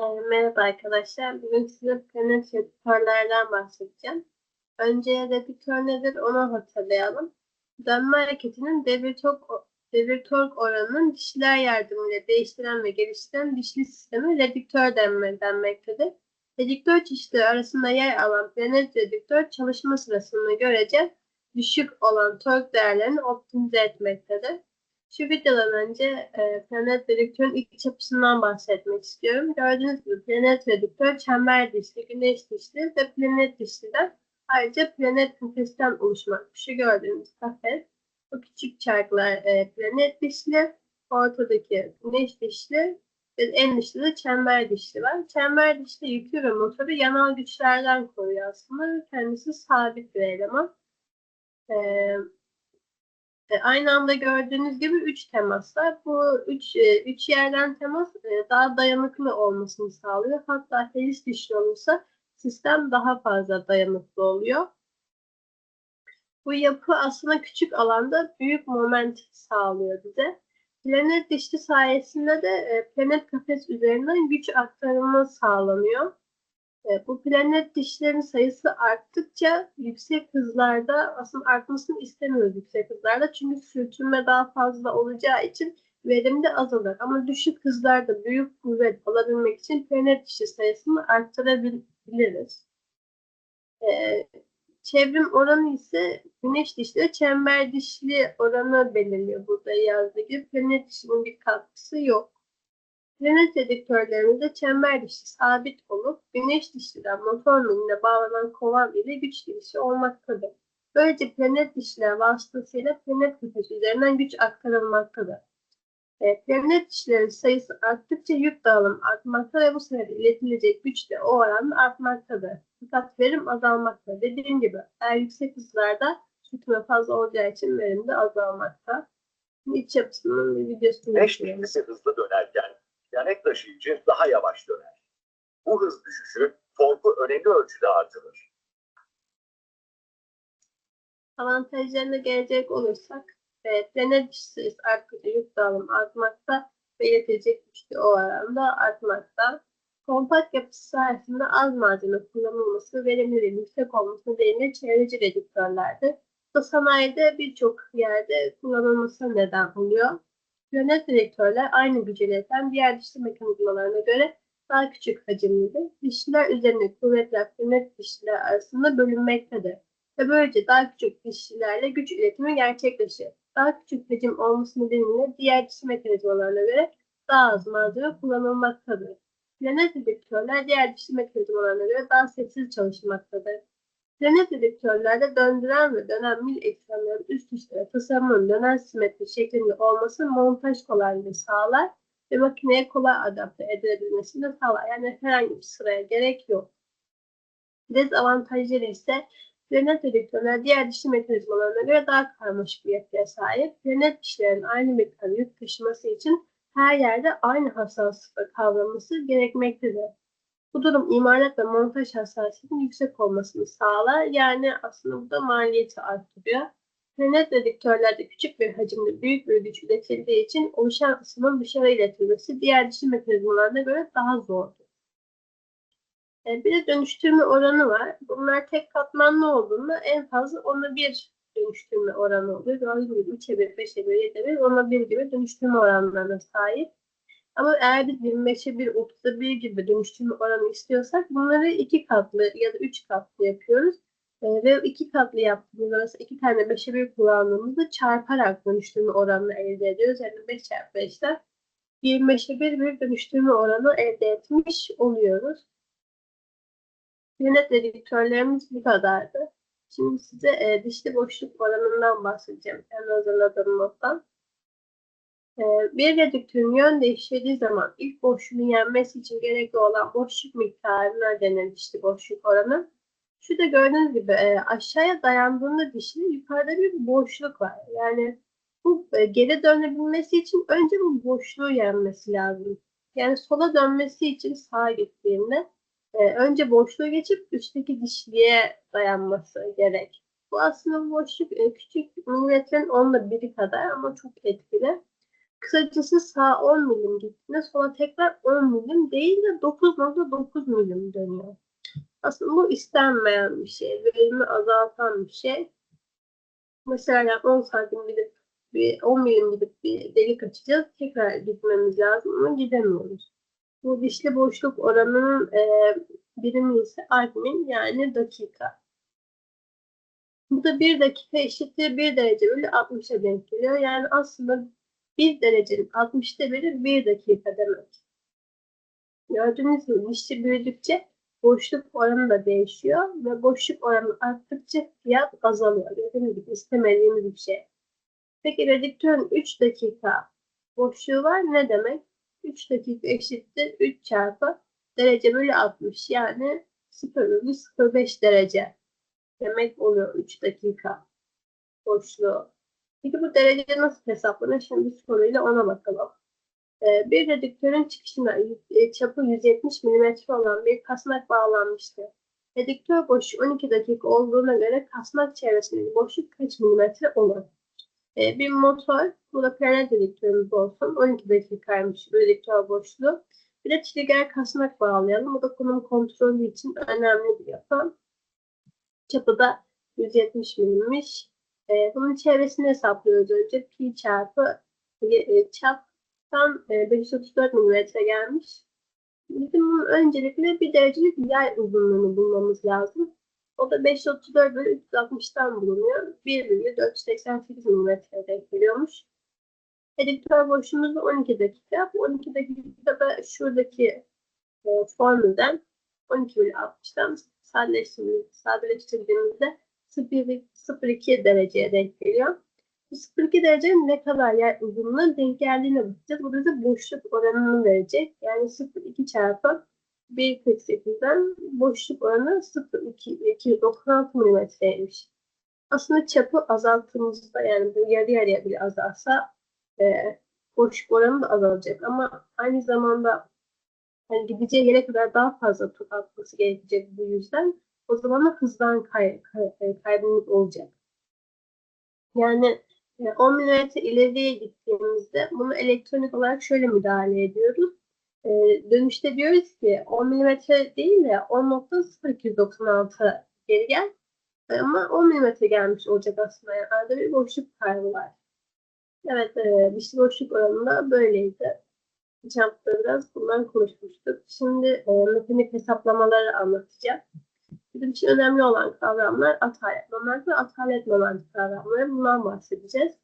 Ee, Merhaba arkadaşlar. Bugün size planet redüktörlerden bahsedeceğim. Önce redüktör nedir onu hatırlayalım. Dönme hareketinin devir tork, devir tork oranının dişliler yardımıyla değiştiren ve geliştiren dişli sistemi redüktör denme, denmektedir. Redüktör çeşitleri arasında yer alan planet redüktör çalışma sırasında görece düşük olan tork değerlerini optimize etmektedir. Şu videodan önce e, planet redüktörün ilk yapısından bahsetmek istiyorum. Gördüğünüz gibi planet redüktör çember dişli, güneş dişli ve planet dişliden ayrıca planet kafesten oluşmak. Şu gördüğünüz kafes, bu küçük çarklar e, planet dişli, ortadaki güneş dişli ve en dişli de çember dişli var. Çember dişli yükü ve motoru yanal güçlerden koruyor aslında. Kendisi sabit bir eleman. Eee e, aynı anda gördüğünüz gibi 3 temas var. Bu 3 üç yerden temas e, daha dayanıklı olmasını sağlıyor. Hatta helis dişli olursa sistem daha fazla dayanıklı oluyor. Bu yapı aslında küçük alanda büyük moment sağlıyor bize. Planet dişli sayesinde de e, planet kafes üzerinden güç aktarımı sağlanıyor. E, bu planet dişlerin sayısı arttıkça yüksek hızlarda aslında artmasını istemiyoruz yüksek hızlarda. Çünkü sürtünme daha fazla olacağı için verim de azalır. Ama düşük hızlarda büyük kuvvet alabilmek için planet dişi sayısını arttırabiliriz. Ee, çevrim oranı ise güneş dişli çember dişli oranı belirliyor burada yazdığı gibi. Planet dişinin bir katkısı yok. Planet dedektörlerimizde çember dişi sabit olup güneş dişliden motor miline bağlanan kovan ile güç girişi olmaktadır. Böylece planet dişler vasıtasıyla planet kafesi üzerinden güç aktarılmaktadır. E, planet dişlerin sayısı arttıkça yük dağılım artmakta ve bu sefer iletilecek güç de o oranla artmaktadır. Fakat verim azalmakta. Dediğim gibi eğer yüksek hızlarda sürtünme fazla olacağı için verim de azalmakta. İç yapısının bir videosunu 5 izleyelim. dişlisi hızlı dönerken planet taşıyıcı daha yavaş döner. Bu hız düşüşü torku önemli ölçüde artırır. Avantajlarına gelecek olursak e, planet sayısı arttıkça yük dağılım artmakta ve yetecek güçlü o oranda artmakta. Kompakt yapısı sayesinde az malzeme kullanılması, verimliliğin yüksek olması nedeniyle çevreci redüktörlerdir. Bu sanayide birçok yerde kullanılması neden oluyor. Planet direktörler aynı gücü diğer dişli mekanizmalarına göre daha küçük hacimlidir. Dişliler üzerinde kuvvetler planet dişliler arasında bölünmektedir ve böylece daha küçük dişlilerle güç iletimi gerçekleşir. Daha küçük hacim olması nedeniyle diğer dişli mekanizmalarına göre daha az malzeme kullanılmaktadır. Planet dedektörler diğer dişli mekanizmalarına göre daha sessiz çalışmaktadır. Planet dedektörlerde döndüren ve dönen mil eksenlerin üst üste tasarımın dönen simetri şeklinde olması montaj kolaylığı sağlar ve makineye kolay adapte edilebilmesini sağlar. Yani herhangi bir sıraya gerek yok. Dezavantajları ise planet dedektörler diğer dişli mekanizmalarına göre daha karmaşık bir yapıya sahip. Planet dişlerin aynı miktarda yük taşıması için her yerde aynı hassaslıkla kavraması gerekmektedir. Bu durum imalat ve montaj hassasiyetinin yüksek olmasını sağlar. Yani aslında bu da maliyeti arttırıyor. Planet dedektörlerde küçük bir hacimde büyük bir güç üretildiği için oluşan ısının dışarı iletilmesi diğer dişli mekanizmalarına göre daha zordur. E, Bir de dönüştürme oranı var. Bunlar tek katmanlı olduğunda en fazla ona bir dönüştürme oranı oluyor. Gördüğünüz gibi 3'e 1, 5'e 1, 7'e 1, ona 1 gibi dönüştürme oranlarına sahip. Ama eğer biz 25'e 1, 30'a 1 gibi dönüştürme oranı istiyorsak bunları iki katlı ya da üç katlı yapıyoruz. E, ve iki katlı yaptığımızda mesela iki tane 5'e 1 kullandığımızda çarparak dönüştürme oranını elde ediyoruz. Yani 5 çarpı 5'ten 25'e 1 bir dönüştürme oranı elde etmiş oluyoruz. Planet dedektörlerimiz bu kadardı. Şimdi size e, dişli boşluk oranından bahsedeceğim. En hazırladığım nottan. E, bir redüktörün yön değiştirdiği zaman ilk boşluğunu yenmesi için gerekli olan boşluk miktarına denir dişli boşluk oranı. Şurada gördüğünüz gibi e, aşağıya dayandığında dişli yukarıda bir boşluk var. Yani bu e, geri dönebilmesi için önce bu boşluğu yenmesi lazım. Yani sola dönmesi için sağa gittiğinde e, önce boşluğu geçip üstteki dişliğe dayanması gerek. Bu aslında boşluk küçük milimetrenin onda biri kadar ama çok etkili. Kısacası sağ 10 milim gittiğinde sola tekrar 10 milim değil de 9.9 milim dönüyor. Aslında bu istenmeyen bir şey. Verimi azaltan bir şey. Mesela yani 10 santim gidip bir 10 milim gidip bir delik açacağız. Tekrar gitmemiz lazım ama gidemiyoruz. Bu dişli boşluk oranının e, birimi ise argmin yani dakika. Bu da 1 dakika eşittir 1 derece bölü 60'a denk geliyor. Yani aslında 1 derecenin 60'ta biri 1 dakika demek. Gördüğünüz gibi dişli büyüdükçe boşluk oranı da değişiyor ve boşluk oranı arttıkça fiyat azalıyor. Gördüğünüz gibi istemediğimiz bir şey. Peki redüktörün 3 dakika boşluğu var ne demek? 3 dakika eşittir 3 çarpı derece bölü 60 yani 0,05 derece demek oluyor 3 dakika boşluğu. Peki bu derece nasıl hesaplanır? Şimdi soruyla ona bakalım. Ee, bir redüktörün çıkışına e, çapı 170 mm olan bir kasnak bağlanmıştır. Redüktör boşluğu 12 dakika olduğuna göre kasnak çevresindeki boşluk kaç milimetre olur? Ee, bir motor, bu da planet redüktörümüz olsun. 12 dakikaymış redüktör boşluğu. Bir de trigger kasnak bağlayalım. Bu da konum kontrolü için önemli bir yapı. Çapı da 170 milimmiş. Ee, bunun çevresini hesaplıyoruz önce. Pi çarpı e, çaptan e, 534 milimetre gelmiş. Bizim bunun öncelikle bir derecelik yay uzunluğunu bulmamız lazım. O da 534 bölü 360'tan bulunuyor. 1,488 milimetre denk geliyormuş. Editör boşluğumuz da 12 dakika. Bu 12 dakikada şuradaki e, formülden 12 bölü 60'tan sadeleştirdiğimizde, sadeleştirdiğimizde 0,02 dereceye denk geliyor. Bu 0,2 derecenin ne kadar yer uzunluğuna denk geldiğine bakacağız. Bu da bize boşluk oranını verecek. Yani 0,2 çarpı 1,48'den boşluk oranı 0,296 milimetreymiş. Aslında çapı azalttığımızda yani bu yarı yarıya bile azalsa e, boşluk oranı da azalacak. Ama aynı zamanda hani gideceği yere kadar daha fazla tur atması gerekecek bu yüzden. O zaman da hızdan kay, kay, kaybımız olacak. Yani 10 mm ileriye gittiğimizde bunu elektronik olarak şöyle müdahale ediyoruz. E, dönüşte diyoruz ki 10 mm değil de 10.0296 geri gel. Ama 10 mm gelmiş olacak aslında. Yani arada bir boşluk kaybı var. Evet, e, dişli boşluk oranında böyleydi. Geçen hafta biraz bundan konuşmuştuk. Şimdi e, mekanik hesaplamaları anlatacağım. Bizim için önemli olan kavramlar atalet momenti ve atalet momenti kavramları. Bundan bahsedeceğiz.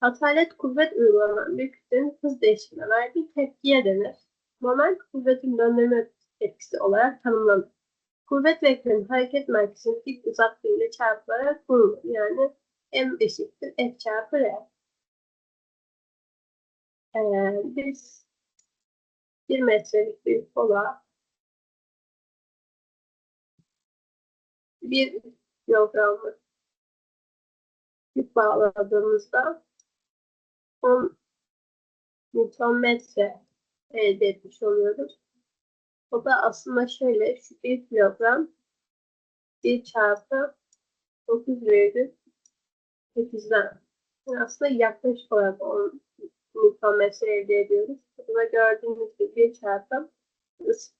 Atalet kuvvet uygulanan bir kütlenin hız değişimine verdiği tepkiye denir. Moment kuvvetin döndürme etkisi olarak tanımlanır. Kuvvet vektörünün hareket merkezinin dik uzaklığı ile çarpılarak bulunur. Yani M eşittir F çarpı R. Ee, biz bir metrelik bir kola bir kilogramlık yük bağladığımızda 10 Newton metre elde etmiş oluyoruz. O da aslında şöyle şu 1 kilogram 1 çarpı 9,8'den yani aslında yaklaşık olarak 10 Newton metre elde ediyoruz. Burada gördüğünüz gibi 1 çarpı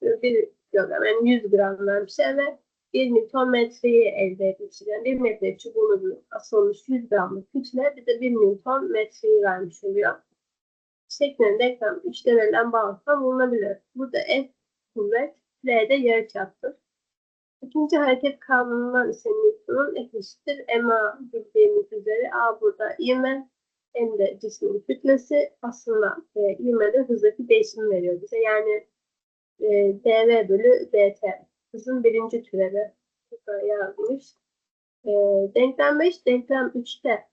1 kilogram yani 100 gram şey ve 1 Newton metreyi elde etmişiz. Yani 1 metre çubuğunu asılmış 100 gramlık kütle bir de 1 Newton metreyi vermiş oluyor. Şeklinde denklem 3'te verilen bağıntıdan bulunabilir. Burada F kuvvet, L de yarıçaptır. İkinci hareket kanunundan ise Newton'un F eşittir MA bildiğimiz üzere A burada ivme, M de cismin kütlesi aslında e, ivme de hızdaki değişim veriyor bize. Yani e, dv bölü dt hızın birinci türevi yazmış. E, denklem 5, denklem 3'te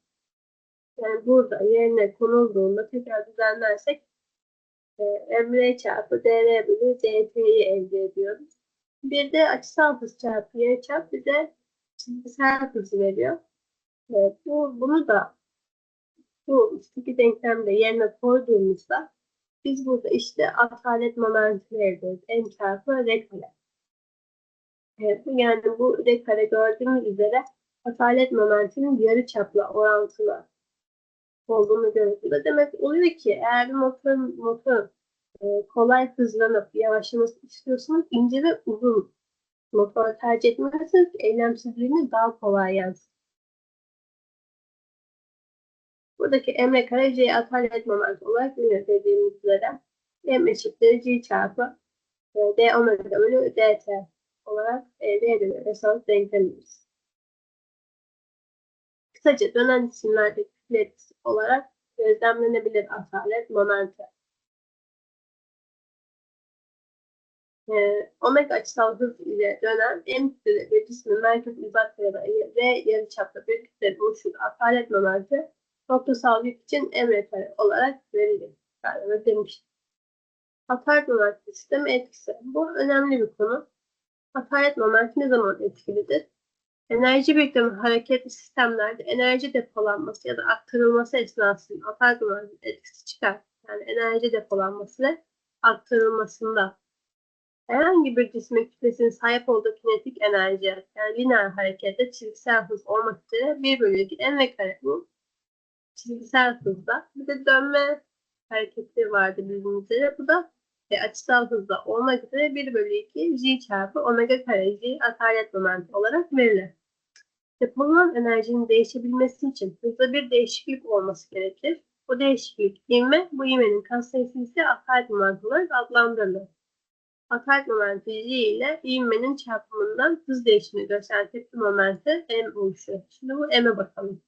yani burada yerine konulduğunda tekrar düzenlersek e, mr çarpı dr bölü dt'yi elde ediyoruz. Bir de açısal hız çarpı yarıçap bir de çizgisel hızı veriyor. E, bu, bunu da bu iki denklemde yerine koyduğumuzda biz burada işte atalet momentini elde ediyoruz. M çarpı R. Yani bu R kare gördüğümüz üzere atalet momentinin yarı çapla orantılı olduğunu görüyoruz. Bu demek oluyor ki eğer bir motorun motor e, kolay hızlanıp yavaşlaması istiyorsanız ince ve uzun motor tercih etmezseniz eylemsizliğini daha kolay yansıtır. Buradaki emre kare C'ye atalet moment olarak bilinir dediğimiz üzere M eşittir G çarpı e, D omega bölü DT olarak elde edilir. Esas denklemimiz. Kısaca dönen cisimlerdeki kütle olarak gözlemlenebilir atalet momenti. E, omega açısal hız ile dönen M kütleli bir cismin merkez uzak ya da R yarıçapta bir kütle oluşur atalet momenti noktasal yük için emre kare olarak verilir. Yani demiştim. Hataret momenti sistemi etkisi. Bu önemli bir konu. Hataret momenti ne zaman etkilidir? Enerji birikimi hareketli sistemlerde enerji depolanması ya da aktarılması esnasında hataret momenti etkisi çıkar. Yani enerji depolanması ve aktarılmasında herhangi bir cismin kütlesinin sahip olduğu kinetik enerji yani lineer harekette çizgisel hız olmak üzere 1 bölü 2 m kare bu çizgisel hızda. Bir de dönme hareketi vardı bildiğiniz üzere. Bu da e, açısal hızda olmak üzere 1 bölü 2 g çarpı omega kare g atalet momenti olarak verilir. Depolanan enerjinin değişebilmesi için hızda bir değişiklik olması gerekir. Bu değişiklik ivme, bu ivmenin katsayısı ise atalet momenti olarak adlandırılır. Atalet momenti g ile ivmenin çarpımından hız değişimini gösteren tepki momenti m oluşuyor. Şimdi bu m'e bakalım.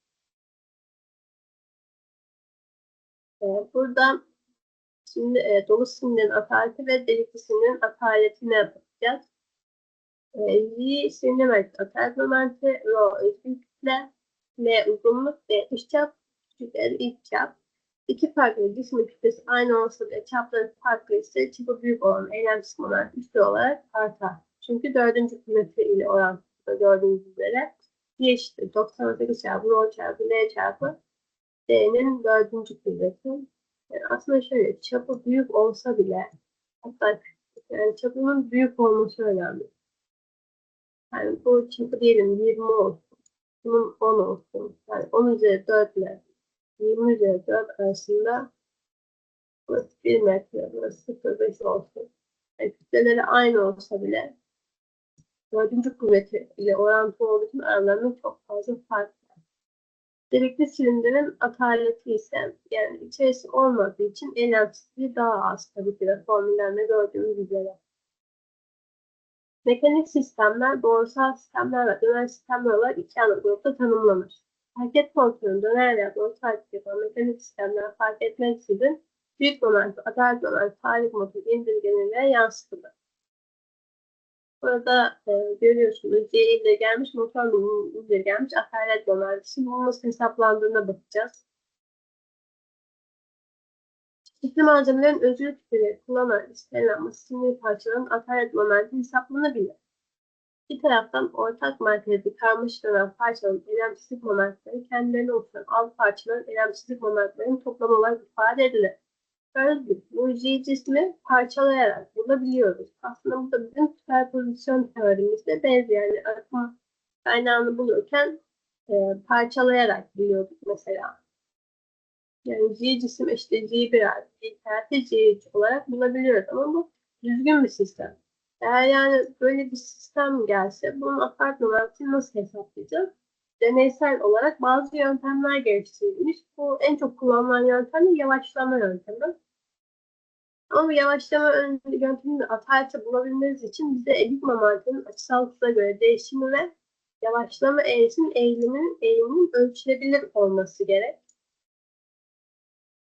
Ee, Burada şimdi e, dolu ataleti ve delikli sinirlerin ataletine bakacağız. E, Y sinirlerin atalet momenti, Rho özgün kütle, L uzunluk ve dış çap, küçük L iç çap. İki farklı cismin kütlesi aynı olsa da çapları farklı ise çapı büyük olan eylemsiz moment üstü olarak artar. Çünkü dördüncü kuvveti ile orantıda gördüğünüz üzere Y eşittir 98 çarpı Rho çarpı L çarpı D'nin dördüncü kuvveti. Aslında şöyle çapı büyük olsa bile hatta yani çapının büyük olması önemli. Yani bu çapı diyelim 20 olsun. Bunun 10 olsun. Yani 10 üzeri 4 ile 20 üzeri 4 arasında burası 1 metre, burası 0,5 olsun. Yani kütleleri aynı olsa bile dördüncü kuvveti ile orantı olduğu için aralarında çok fazla fark Delikli silindirin ataleti ise yani içerisi olmadığı için eylemsizliği daha az tabii ki de formüllerde gördüğümüz üzere. Mekanik sistemler doğrusal sistemler ve döner sistemler olarak iki ana grupta tanımlanır. Hareket kontrolünü döner veya doğrusal yapan mekanik sistemler fark etmeksizin büyük momenti, adalet momenti, tarih modu indirgenirliğe yansıtılır. Burada e, görüyorsunuz C ile gelmiş, motor ile gelmiş, atalet momenti. Şimdi bunun nasıl hesaplandığına bakacağız. Çeşitli malzemelerin özgür kütleleri kullanan istenilen sinir parçaların atalet momenti hesaplanabilir. Bir taraftan ortak merkezli karmaşık dönen parçaların eylemsizlik momentleri kendilerini oluşturan alt parçaların eylemsizlik momentlerinin toplamı olarak ifade edilir. Bu J cismi parçalayarak bulabiliyoruz. Aslında bu da bizim süperpozisyon teorimizle benziyor. Yani akım kaynağını bulurken e, parçalayarak biliyorduk mesela. Yani J cisim işte J1 artı J artı J3 olarak bulabiliyoruz. Ama bu düzgün bir sistem. Eğer yani böyle bir sistem gelse bunun apart numarasını nasıl hesaplayacağız? Deneysel olarak bazı yöntemler geliştirilmiş. Bu en çok kullanılan yöntem yavaşlama yöntemi. Ama bu yavaşlama yöntemini atarça bulabilmeniz için bize elik momentinin açısal hıza göre değişimi ve yavaşlama eğrisinin eğiliminin eğiliminin ölçülebilir olması gerek.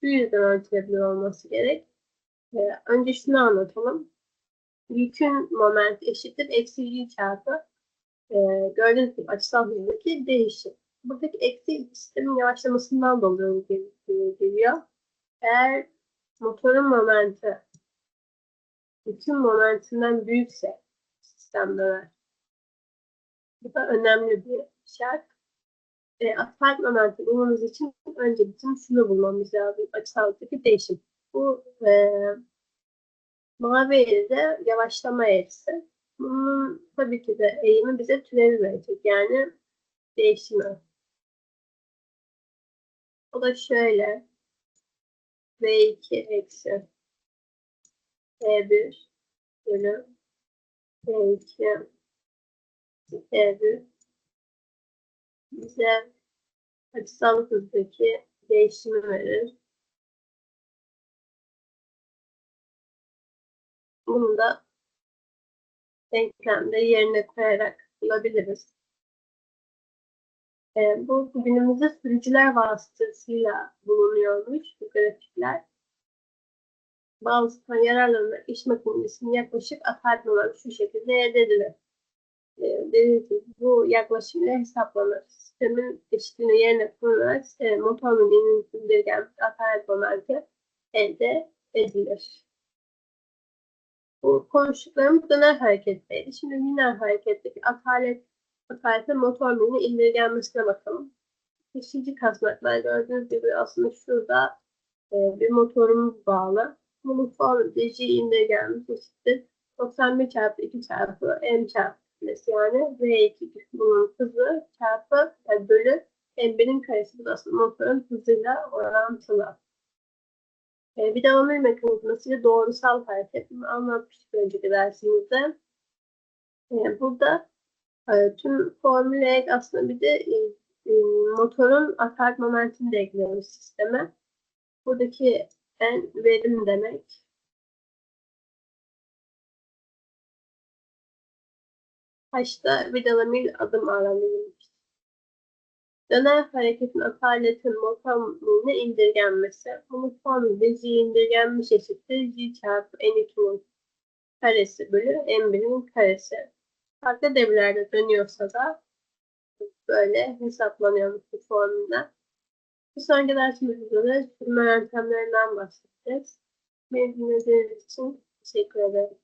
Bu yüzden ölçülebilir olması gerek. Ee, önce şunu anlatalım. Yükün moment eşittir eksi y çarpı e, gördüğünüz gibi açısal hızdaki değişim. Buradaki eksi sistemin yavaşlamasından dolayı geliyor. Eğer motorun momenti bütün momentinden büyükse sistem döner. Bu da önemli bir şart. E, asfalt momenti bulmamız için önce bütün şunu bulmamız lazım. Açısaldaki değişim. Bu e, mavi eğride yavaşlama eğrisi. Bunun tabii ki de eğimi bize türevi verecek. Yani değişimi. O da şöyle. V2 eksi E1 bölü V2 E1 bize açısal hızdaki değişimi verir. Bunu da denklemde yerine koyarak bulabiliriz. E, bu günümüzde sürücüler vasıtasıyla bulunuyormuş bu grafikler. Bazı yararlanarak iş makinesinin yaklaşık atartmaları şu şekilde elde edilir. E, dediğim gibi bu yaklaşımla hesaplanır. Sistemin eşitliğini yerine kullanarak e, motor milinin indirgenmiş atalet momenti elde edilir. Bu konuştuklarımız döner hareketteydi. Şimdi lineer hareketteki atalet Atalete motor milinin indirgenmesine bakalım. Beşinci kasnaklar gördüğünüz gibi aslında şurada e, bir motorumuz bağlı. Bunun formu DC indirgenmiş eşittir. 91 çarpı 2 çarpı M çarpı yani V2 bunun hızı çarpı yani bölü M1'in karesi bu da aslında motorun hızıyla orantılı. E, bir de onur mekanizmasıyla doğrusal hareket anlatmıştık önceki dersimizde. E, burada e, tüm formüle aslında bir de e, e, motorun atak momentini de ekliyoruz sisteme. Buradaki en verim demek. Kaçta vidalı mil adım aranılmış. Döner hareketin ataletin motor miline indirgenmesi. Bunun formülü z indirgenmiş eşittir z çarpı n2'nin karesi bölü n1'in karesi farklı devirlerde dönüyorsa da böyle hesaplanıyor bu formülle. Bir sonraki dersimizde de sürme yöntemlerinden bahsedeceğiz. Beni dinlediğiniz için teşekkür ederim.